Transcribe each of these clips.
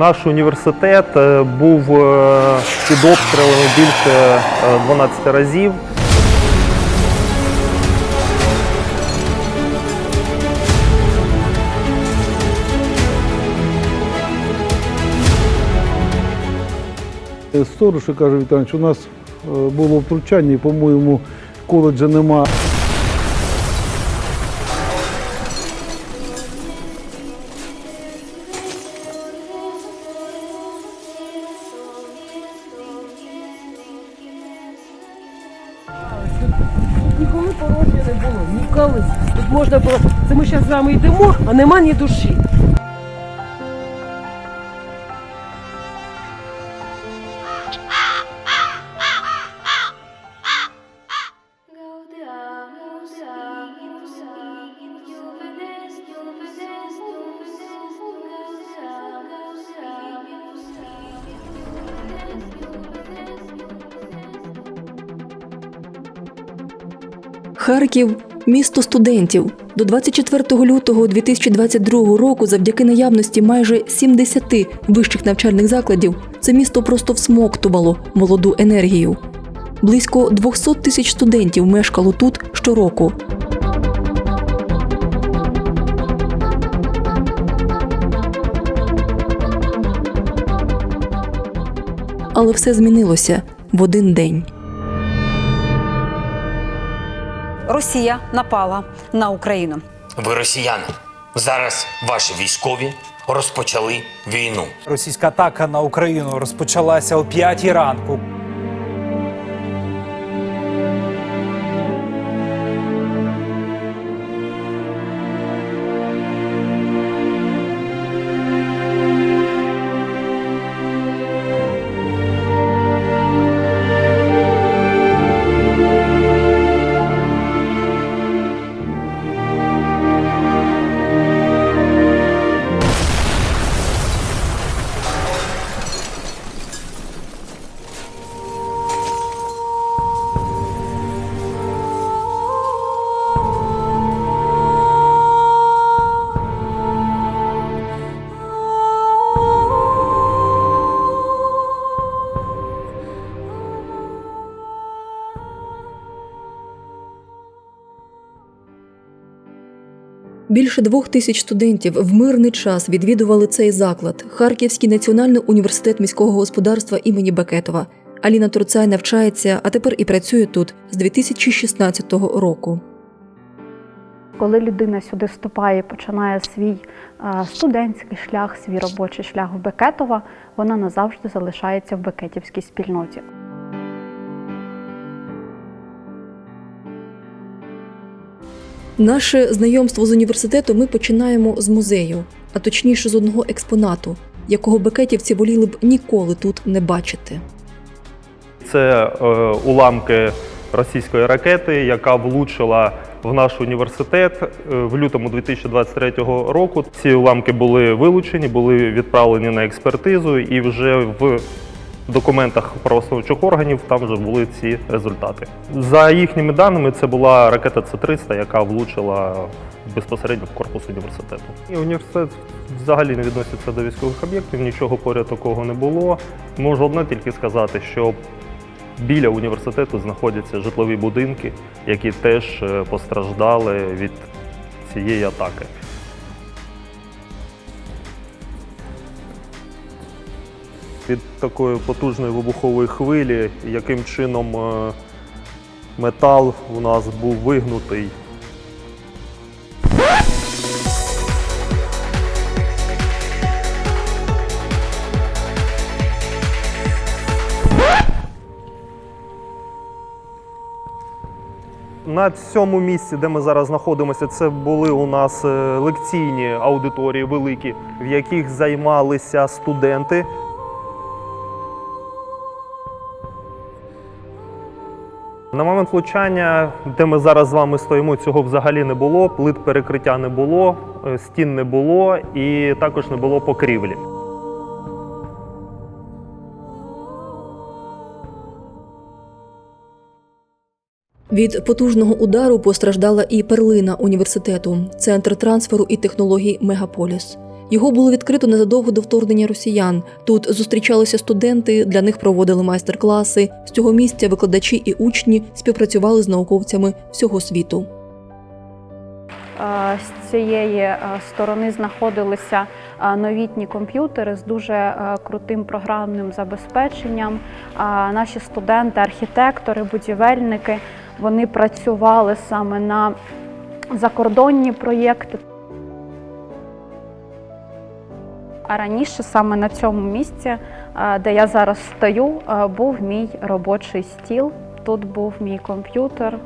Наш університет е, був е, під обстрілами більше е, 12 разів. Сторож каже Віталійович, у нас е, було втручання і, по-моєму, коледжа нема. Вами йдемо, а нема ні душі. Харків місто студентів. До 24 лютого 2022 року, завдяки наявності майже 70 вищих навчальних закладів, це місто просто всмоктувало молоду енергію. Близько 200 тисяч студентів мешкало тут щороку. Але все змінилося в один день. Росія напала на Україну. Ви росіяни. Зараз ваші військові розпочали війну. Російська атака на Україну розпочалася о 5 ранку. Більше двох тисяч студентів в мирний час відвідували цей заклад Харківський національний університет міського господарства імені Бекетова. Аліна Турцай навчається, а тепер і працює тут з 2016 року. Коли людина сюди вступає починає свій е, студентський шлях, свій робочий шлях в Бекетова, вона назавжди залишається в бекетівській спільноті. Наше знайомство з університетом ми починаємо з музею, а точніше з одного експонату, якого бекетівці воліли б ніколи тут не бачити. Це е, уламки російської ракети, яка влучила в наш університет е, в лютому 2023 року. Ці уламки були вилучені, були відправлені на експертизу, і вже в документах правословчих органів там вже були ці результати. За їхніми даними, це була ракета С-300, яка влучила безпосередньо в корпус університету. І університет взагалі не відноситься до військових об'єктів, нічого поряд такого не було. Можу одне тільки сказати, що біля університету знаходяться житлові будинки, які теж е, постраждали від цієї атаки. Від такої потужної вибухової хвилі, яким чином е, метал у нас був вигнутий. На цьому місці, де ми зараз знаходимося, це були у нас е, лекційні аудиторії великі, в яких займалися студенти. На момент влучання, де ми зараз з вами стоїмо, цього взагалі не було. Плит перекриття не було, е, стін не було і також не було покрівлі. Від потужного удару постраждала і перлина університету, центр трансферу і технологій Мегаполіс. Його було відкрито незадовго до вторгнення росіян. Тут зустрічалися студенти, для них проводили майстер-класи. З цього місця викладачі і учні співпрацювали з науковцями всього світу. З цієї е, сторони знаходилися е, новітні комп'ютери з дуже е, крутим програмним забезпеченням. Наші студенти, архітектори, будівельники вони працювали саме на закордонні проєкти. А раніше саме на цьому місці, е, де я зараз стою, е, був мій робочий стіл. Тут був мій комп'ютер,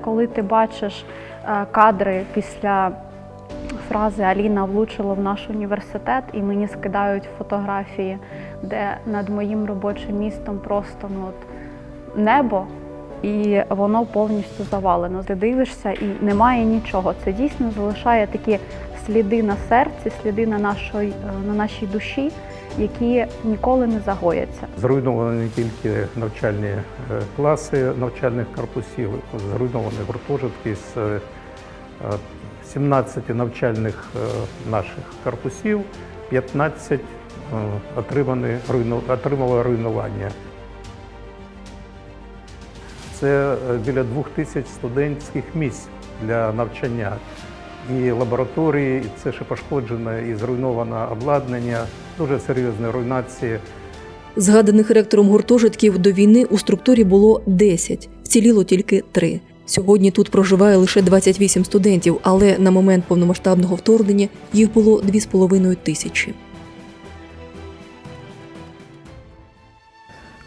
коли ти бачиш е, кадри після фрази Аліна влучила в наш університет, і мені скидають фотографії, де над моїм робочим містом просто ну, от, небо, і воно повністю завалено. Ти дивишся і немає нічого. Це дійсно залишає такі сліди на серці, сліди на, нашій, е, на нашій душі, які ніколи не загояться. Зруйновані не тільки навчальні е, класи навчальних корпусів, зруйновані гуртожитки з е, 17 навчальних е, наших корпусів, 15 е, отримали руйнування. Це біля двох тисяч студентських місць для навчання. І лабораторії, і це ще пошкоджене і зруйноване обладнання, дуже серйозні руйнації. Згаданих ректором гуртожитків до війни у структурі було 10, вціліло тільки 3. Сьогодні тут проживає лише 28 студентів, але на момент повномасштабного вторгнення їх було 2,5 тисячі.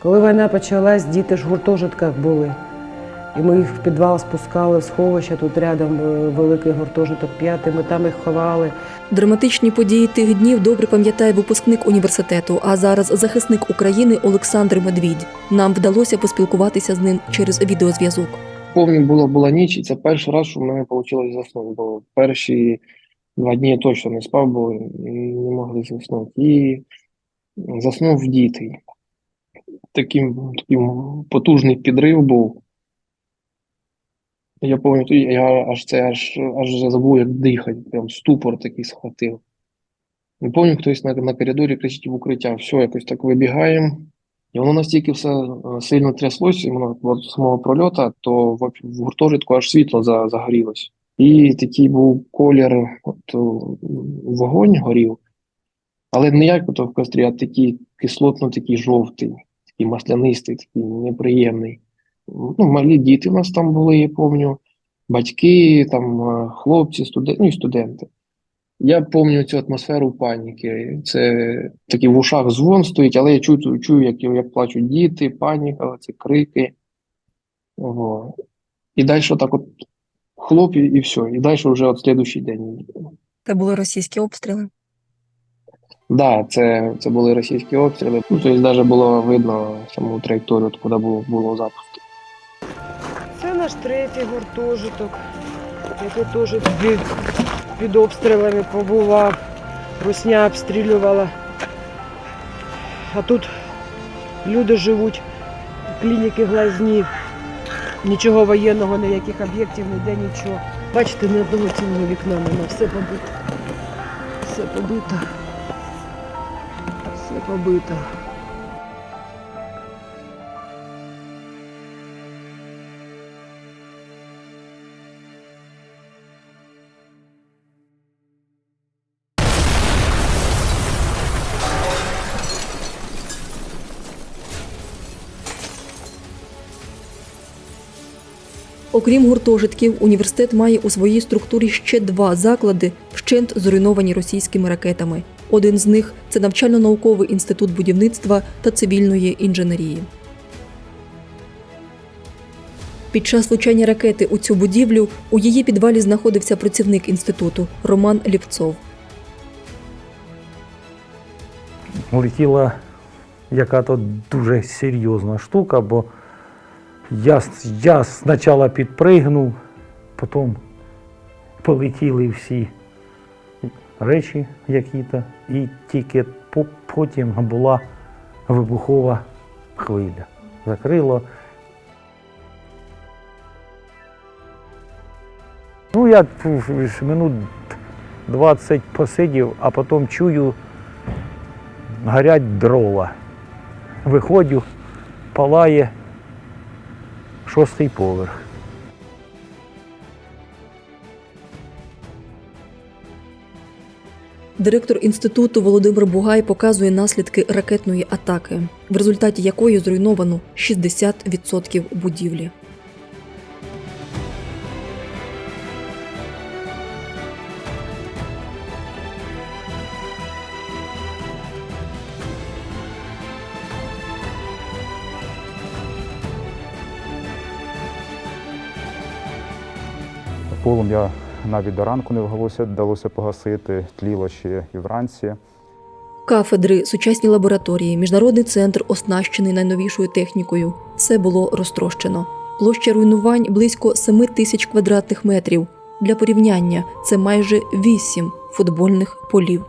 Коли війна почалась, діти ж в гуртожитках були. І ми їх в підвал спускали, в сховище, тут рядом е, великий гуртожиток п'ятий, ми там їх ховали. Драматичні події тих днів добре пам'ятає випускник університету, а зараз захисник України Олександр Медвідь. Нам вдалося поспілкуватися з ним через відеозв'язок. Помню, була, була ніч, і це перший раз, що в мене вийшло заснути, бо перші два дні я точно не спав, бо не могли заснути. І заснув дітей. Таким, таким потужний підрив був. Я пам'ятаю, я аж це аж, аж забув, як дихати, прям ступор такий схватив. Не пам'ятаю, хтось на, на коридорі кричить в укриття, все, якось так вибігаємо. І воно настільки все е, сильно тряслося, іменно від самого прольоту, то в, в гуртожитку аж світло за, загорілось. І такий був колір, от вогонь горів, але не як ото в кострі, а такий кислотно такий жовтий, такий маслянистий, такий неприємний. Ну, малі діти у нас там були, я пам'ятаю, батьки, там е, хлопці, студенти, ну і студенти. Я пам'ятаю цю атмосферу паніки. Це такий в ушах дзвон стоїть, але я чую, чую як, як плачуть діти, паніка, ці крики. Ого. І далі так от хлоп і, все. І далі вже от слідуючий день. Це були російські обстріли. Да, це, це були російські обстріли. Ну, тобто навіть було видно саму траєкторію, от куди було, було запуск. Наш третій гуртожиток, який теж під, під обстрілами побував. Русня обстрілювала. А тут люди живуть, клініки глазні, нічого воєнного, ніяких об'єктів, ніде нічого. Бачите, ні одного цілого вікна нема, все побито. Все побито. Все побито. Окрім гуртожитків, університет має у своїй структурі ще два заклади, вщент зруйновані російськими ракетами. Один з них це навчально-науковий інститут будівництва та цивільної інженерії. Під час влучання ракети у цю будівлю у її підвалі знаходився працівник інституту Роман Лівцов. Летіла яка-то дуже серйозна штука, бо я, я спочатку підпригнув, потім полетіли всі речі які-то, і тільки потім була вибухова хвиля. Закрило. Ну, я минут 20 посидів, а потім чую, горять дрова. Виходжу, палає шостий поверх. Директор інституту Володимир Бугай показує наслідки ракетної атаки, в результаті якої зруйновано 60% будівлі. Полум'я навіть до ранку не вдалося, вдалося погасити, тліло ще і вранці. Кафедри, сучасні лабораторії, міжнародний центр оснащений найновішою технікою. Все було розтрощено. Площа руйнувань близько 7 тисяч квадратних метрів. Для порівняння це майже 8 футбольних полів.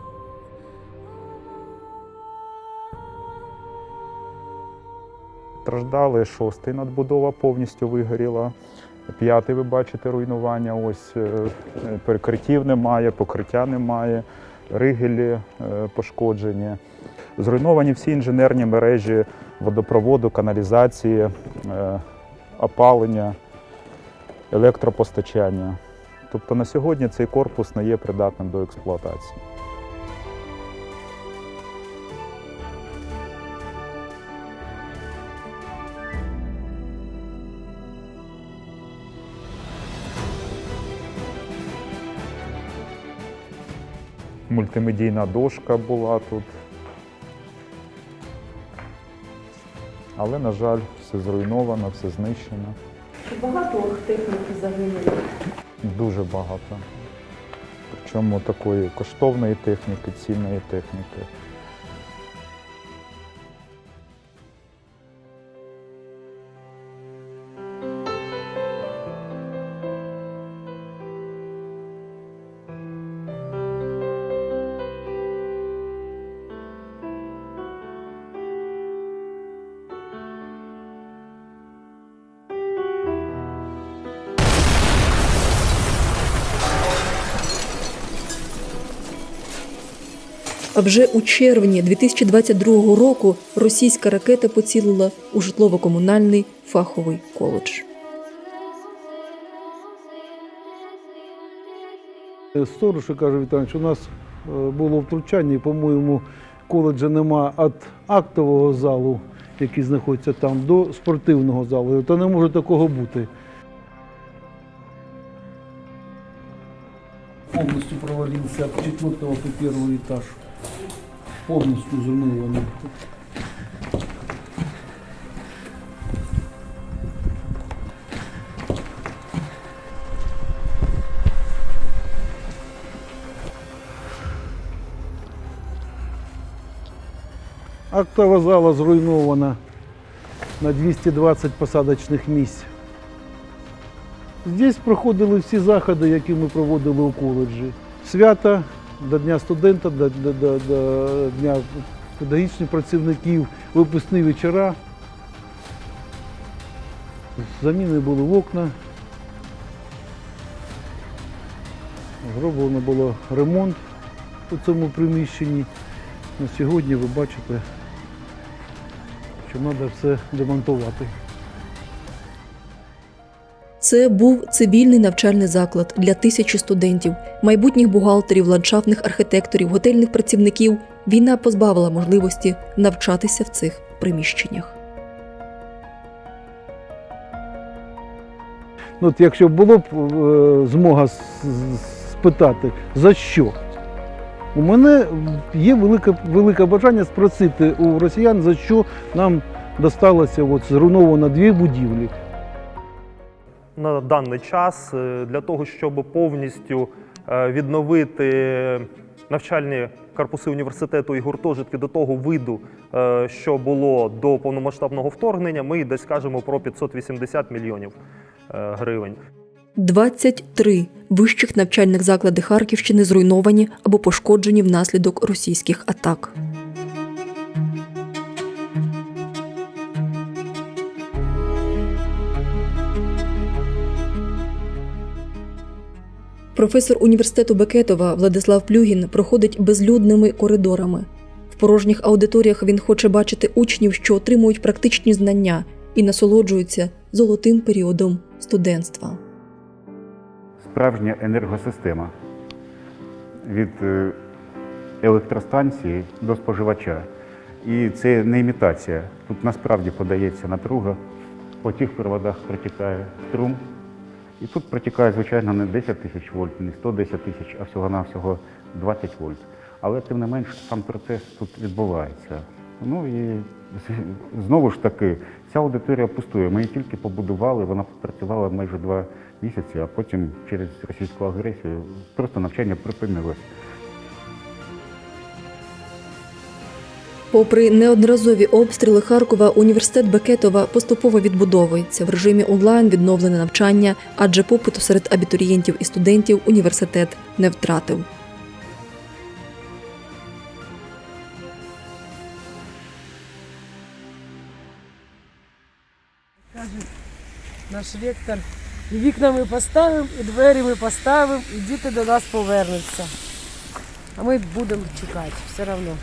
Страждали шостий надбудова повністю вигоріла. П'ятий, ви бачите, руйнування. Ось е, перекриттів немає, покриття немає, ригелі е, пошкоджені. Зруйновані всі інженерні мережі водопроводу, каналізації, е, опалення, електропостачання. Тобто на сьогодні цей корпус не є придатним до експлуатації. Мультимедійна дошка була тут. Але, на жаль, все зруйновано, все знищено. Багато техніки загинули. Дуже багато. Причому такої коштовної техніки, цінної техніки. А вже у червні 2022 року російська ракета поцілила у житлово-комунальний фаховий коледж. Сторож каже Віталій, у нас е, було втручання, і, по-моєму, коледжа нема від актового залу, який знаходиться там, до спортивного залу. Та не може такого бути. Повністю провалився від 4 по перший етаж. Повністю зруйнований. Актова зала зруйнована на 220 посадочних місць. Здесь проходили всі заходи, які ми проводили у коледжі. Свята до Дня студента, до, до, до, до Дня педагогічних працівників, випускні вечора. Заміни були в окна. Зроблено було ремонт у цьому приміщенні. На сьогодні ви бачите, що треба все демонтувати. Це був цивільний навчальний заклад для тисячі студентів, майбутніх бухгалтерів, ландшафтних архітекторів, готельних працівників. Війна позбавила можливості навчатися в цих приміщеннях. Ну, от якщо було б е, змога спитати, за що? У мене є велике, велике бажання спросити у росіян, за що нам досталося от, зруйновано дві будівлі. На даний час е, для того, щоб повністю е, відновити навчальні корпуси університету і гуртожитки до того виду, е, що було до повномасштабного вторгнення, ми десь кажемо про 580 мільйонів гривень. 23 вищих навчальних заклади Харківщини зруйновані або пошкоджені внаслідок російських атак. Професор університету Бекетова Владислав Плюгін проходить безлюдними коридорами. В порожніх аудиторіях він хоче бачити учнів, що отримують практичні знання і насолоджуються золотим періодом студентства. Справжня енергосистема від е, електростанції до споживача. І це не імітація. Тут насправді подається напруга, по тих проводах протікає струм. І тут протікає, звичайно, не 10 тисяч вольт, не 110 тисяч, а всього-навсього 20 вольт. Але тим не менш сам процес тут відбувається. Ну і знову ж таки, ця аудиторія пустує. Ми її тільки побудували, вона працювала майже два місяці, а потім через російську агресію просто навчання припинилось. Попри неодноразові обстріли Харкова, університет Бекетова поступово відбудовується в режимі онлайн відновлене навчання, адже попиту серед абітурієнтів і студентів університет не втратив. Наш ректор. І вікна ми поставимо, і двері ми поставимо, і діти до нас повернуться. А ми будемо чекати все одно.